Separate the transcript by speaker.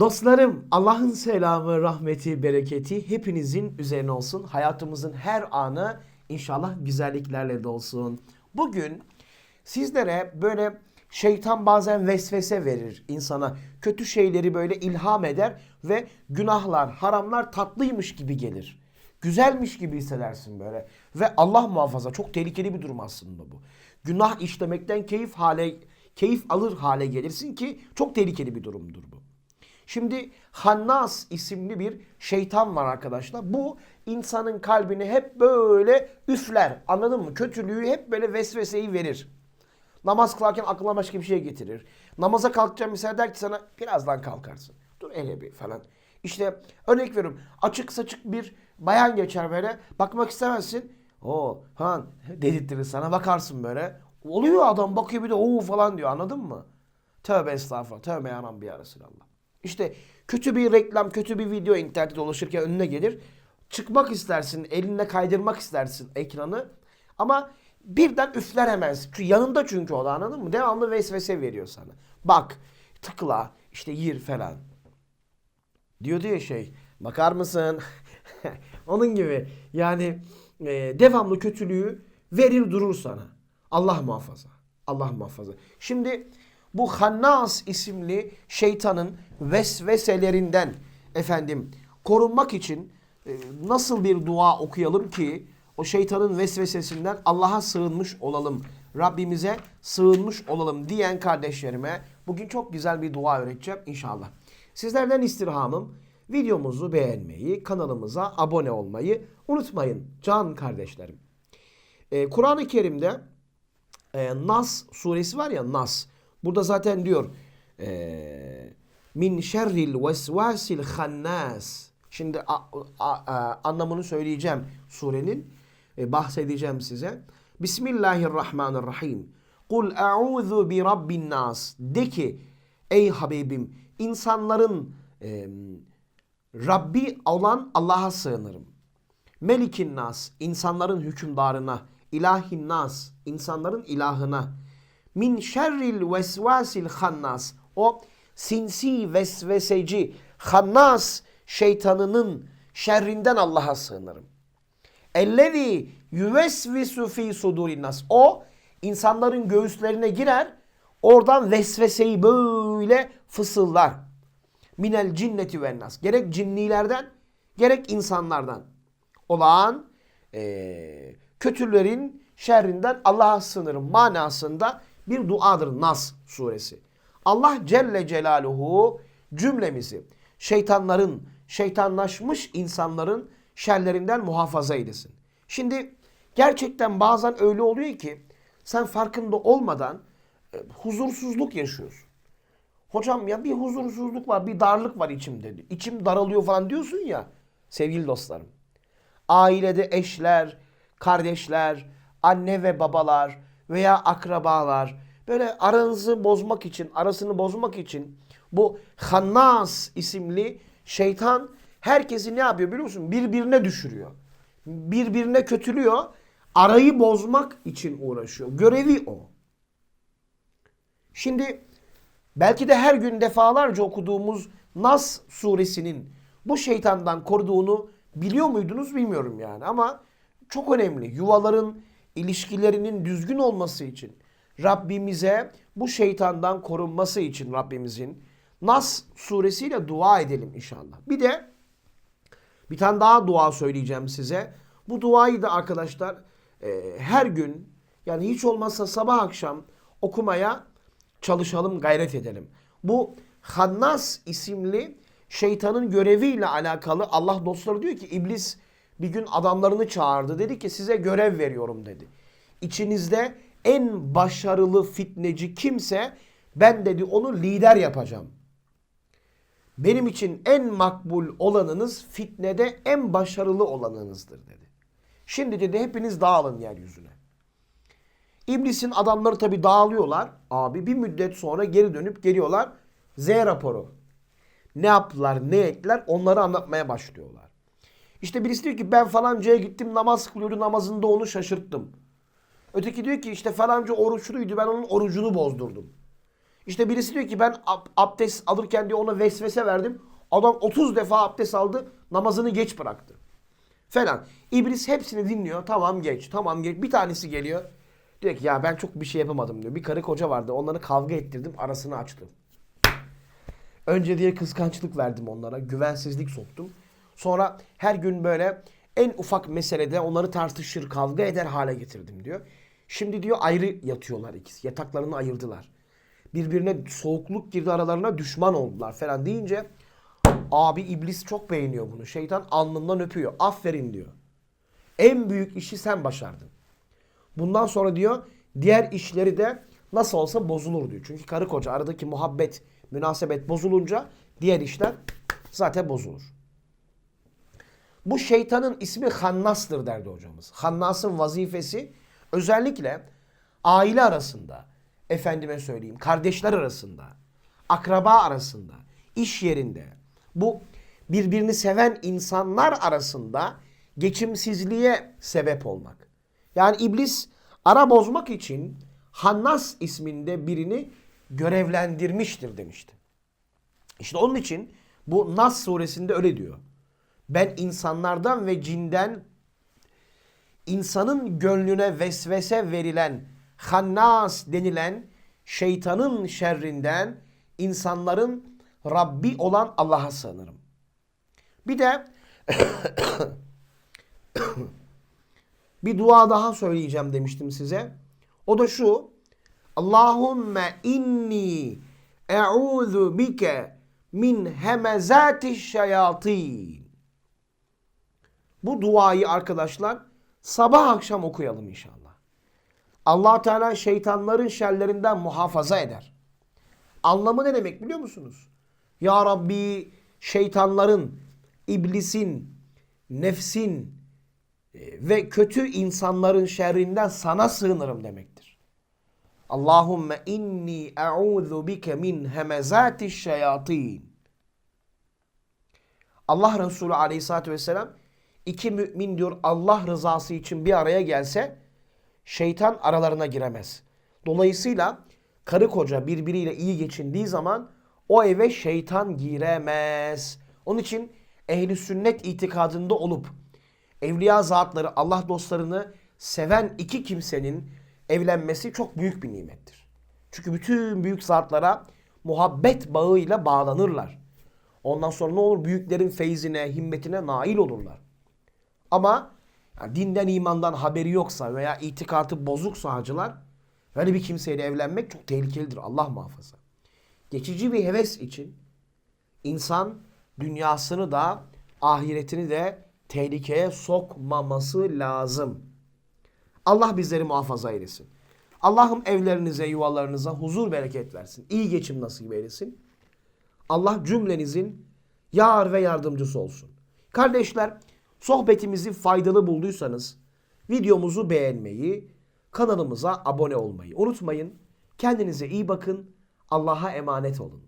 Speaker 1: Dostlarım Allah'ın selamı, rahmeti, bereketi hepinizin üzerine olsun. Hayatımızın her anı inşallah güzelliklerle dolsun. Bugün sizlere böyle şeytan bazen vesvese verir insana. Kötü şeyleri böyle ilham eder ve günahlar, haramlar tatlıymış gibi gelir. Güzelmiş gibi hissedersin böyle. Ve Allah muhafaza çok tehlikeli bir durum aslında bu. Günah işlemekten keyif hale keyif alır hale gelirsin ki çok tehlikeli bir durumdur bu. Şimdi Hannas isimli bir şeytan var arkadaşlar. Bu insanın kalbini hep böyle üfler. Anladın mı? Kötülüğü hep böyle vesveseyi verir. Namaz kılarken aklına başka bir şey getirir. Namaza kalkacağım mesela der ki sana birazdan kalkarsın. Dur hele bir falan. İşte örnek veriyorum. Açık saçık bir bayan geçer böyle. Bakmak istemezsin. O han dedirttirir sana bakarsın böyle. Oluyor adam bakıyor bir de o falan diyor anladın mı? Tövbe estağfurullah. Tövbe ya Rabbi ya Resulallah. İşte kötü bir reklam, kötü bir video internette dolaşırken önüne gelir. Çıkmak istersin, elinle kaydırmak istersin ekranı. Ama birden üfler hemen. Çünkü yanında çünkü o da anladın mı? Devamlı vesvese veriyor sana. Bak, tıkla, işte yir falan. Diyor diye şey, bakar mısın? Onun gibi. Yani e, devamlı kötülüğü verir durur sana. Allah muhafaza. Allah muhafaza. Şimdi bu Hannas isimli şeytanın vesveselerinden efendim korunmak için e, nasıl bir dua okuyalım ki o şeytanın vesvesesinden Allah'a sığınmış olalım. Rabbimize sığınmış olalım diyen kardeşlerime bugün çok güzel bir dua öğreteceğim inşallah. Sizlerden istirhamım videomuzu beğenmeyi, kanalımıza abone olmayı unutmayın can kardeşlerim. Ee, Kur'an-ı Kerim'de e, Nas suresi var ya Nas. Burada zaten diyor e, min şerril vesvasil hannas. Şimdi a, a, a, anlamını söyleyeceğim surenin. E, bahsedeceğim size. Bismillahirrahmanirrahim. Kul a'udhu bi rabbin nas. De ki ey Habibim insanların e, Rabbi olan Allah'a sığınırım. Melikin nas, insanların hükümdarına, ilahin nas, insanların ilahına. Min şerril vesvasil hannas, o sinsi vesveseci, hannas şeytanının şerrinden Allah'a sığınırım. Ellezî yüvesvisu fî sudurin nas. O insanların göğüslerine girer, oradan vesveseyi böyle fısıldar. Minel cinneti ve nas. Gerek cinnilerden, gerek insanlardan olan eee kötülerin şerrinden Allah'a sığınırım manasında bir duadır Nas suresi. Allah Celle Celaluhu cümlemizi şeytanların, şeytanlaşmış insanların şerlerinden muhafaza eylesin. Şimdi gerçekten bazen öyle oluyor ki sen farkında olmadan e, huzursuzluk yaşıyorsun. Hocam ya bir huzursuzluk var, bir darlık var içimde. İçim daralıyor falan diyorsun ya sevgili dostlarım. Ailede eşler, kardeşler, anne ve babalar veya akrabalar böyle aranızı bozmak için, arasını bozmak için bu Hannas isimli şeytan herkesi ne yapıyor biliyor musun? Birbirine düşürüyor. Birbirine kötülüyor. Arayı bozmak için uğraşıyor. Görevi o. Şimdi belki de her gün defalarca okuduğumuz Nas suresinin bu şeytandan koruduğunu biliyor muydunuz bilmiyorum yani ama çok önemli. Yuvaların ilişkilerinin düzgün olması için Rabbimize bu şeytandan korunması için Rabbimizin Nas suresiyle dua edelim inşallah. Bir de bir tane daha dua söyleyeceğim size. Bu duayı da arkadaşlar e, her gün yani hiç olmazsa sabah akşam okumaya çalışalım, gayret edelim. Bu Hannas isimli şeytanın göreviyle alakalı Allah dostları diyor ki iblis bir gün adamlarını çağırdı. Dedi ki size görev veriyorum dedi. İçinizde en başarılı fitneci kimse ben dedi onu lider yapacağım. Benim için en makbul olanınız fitnede en başarılı olanınızdır dedi. Şimdi dedi hepiniz dağılın yeryüzüne. İblisin adamları tabi dağılıyorlar. Abi bir müddet sonra geri dönüp geliyorlar. Z raporu. Ne yaptılar, ne ettiler onları anlatmaya başlıyorlar. İşte birisi diyor ki ben falancaya gittim namaz kılıyordu namazında onu şaşırttım. Öteki diyor ki işte falanca oruçluydu ben onun orucunu bozdurdum. İşte birisi diyor ki ben ab- abdest alırken diyor ona vesvese verdim. Adam 30 defa abdest aldı namazını geç bıraktı. Falan. İblis hepsini dinliyor. Tamam geç. Tamam geç. Bir tanesi geliyor. Diyor ki ya ben çok bir şey yapamadım diyor. Bir karı koca vardı. Onları kavga ettirdim. Arasını açtım. Önce diye kıskançlık verdim onlara. Güvensizlik soktum. Sonra her gün böyle en ufak meselede onları tartışır, kavga eder hale getirdim diyor. Şimdi diyor ayrı yatıyorlar ikisi. Yataklarını ayırdılar. Birbirine soğukluk girdi aralarına düşman oldular falan deyince abi iblis çok beğeniyor bunu. Şeytan alnından öpüyor. Aferin diyor. En büyük işi sen başardın. Bundan sonra diyor diğer işleri de nasıl olsa bozulur diyor. Çünkü karı koca aradaki muhabbet, münasebet bozulunca diğer işler zaten bozulur. Bu şeytanın ismi Hannas'tır derdi hocamız. Hannas'ın vazifesi özellikle aile arasında, efendime söyleyeyim, kardeşler arasında, akraba arasında, iş yerinde, bu birbirini seven insanlar arasında geçimsizliğe sebep olmak. Yani iblis ara bozmak için Hannas isminde birini görevlendirmiştir demişti. İşte onun için bu Nas suresinde öyle diyor. Ben insanlardan ve cinden insanın gönlüne vesvese verilen Hannas denilen şeytanın şerrinden insanların Rabbi olan Allah'a sığınırım. Bir de bir dua daha söyleyeceğim demiştim size. O da şu. Allahümme inni e'udhu bike min hemezati şeyatin. Bu duayı arkadaşlar sabah akşam okuyalım inşallah. allah Teala şeytanların şerlerinden muhafaza eder. Anlamı ne demek biliyor musunuz? Ya Rabbi şeytanların, iblisin, nefsin e, ve kötü insanların şerrinden sana sığınırım demektir. Allahümme inni e'udhu bike min hemezati şeyatin. Allah Resulü aleyhissalatü vesselam iki mümin diyor Allah rızası için bir araya gelse şeytan aralarına giremez. Dolayısıyla karı koca birbiriyle iyi geçindiği zaman o eve şeytan giremez. Onun için ehli sünnet itikadında olup evliya zatları Allah dostlarını seven iki kimsenin evlenmesi çok büyük bir nimettir. Çünkü bütün büyük zatlara muhabbet bağıyla bağlanırlar. Ondan sonra ne olur? Büyüklerin feyzine, himmetine nail olurlar. Ama yani dinden imandan haberi yoksa veya itikatı bozuksa hacılar böyle bir kimseyle evlenmek çok tehlikelidir. Allah muhafaza. Geçici bir heves için insan dünyasını da ahiretini de tehlikeye sokmaması lazım. Allah bizleri muhafaza eylesin. Allah'ım evlerinize, yuvalarınıza huzur bereket versin. İyi geçim nasip eylesin. Allah cümlenizin yar ve yardımcısı olsun. Kardeşler, sohbetimizi faydalı bulduysanız videomuzu beğenmeyi, kanalımıza abone olmayı unutmayın. Kendinize iyi bakın. Allah'a emanet olun.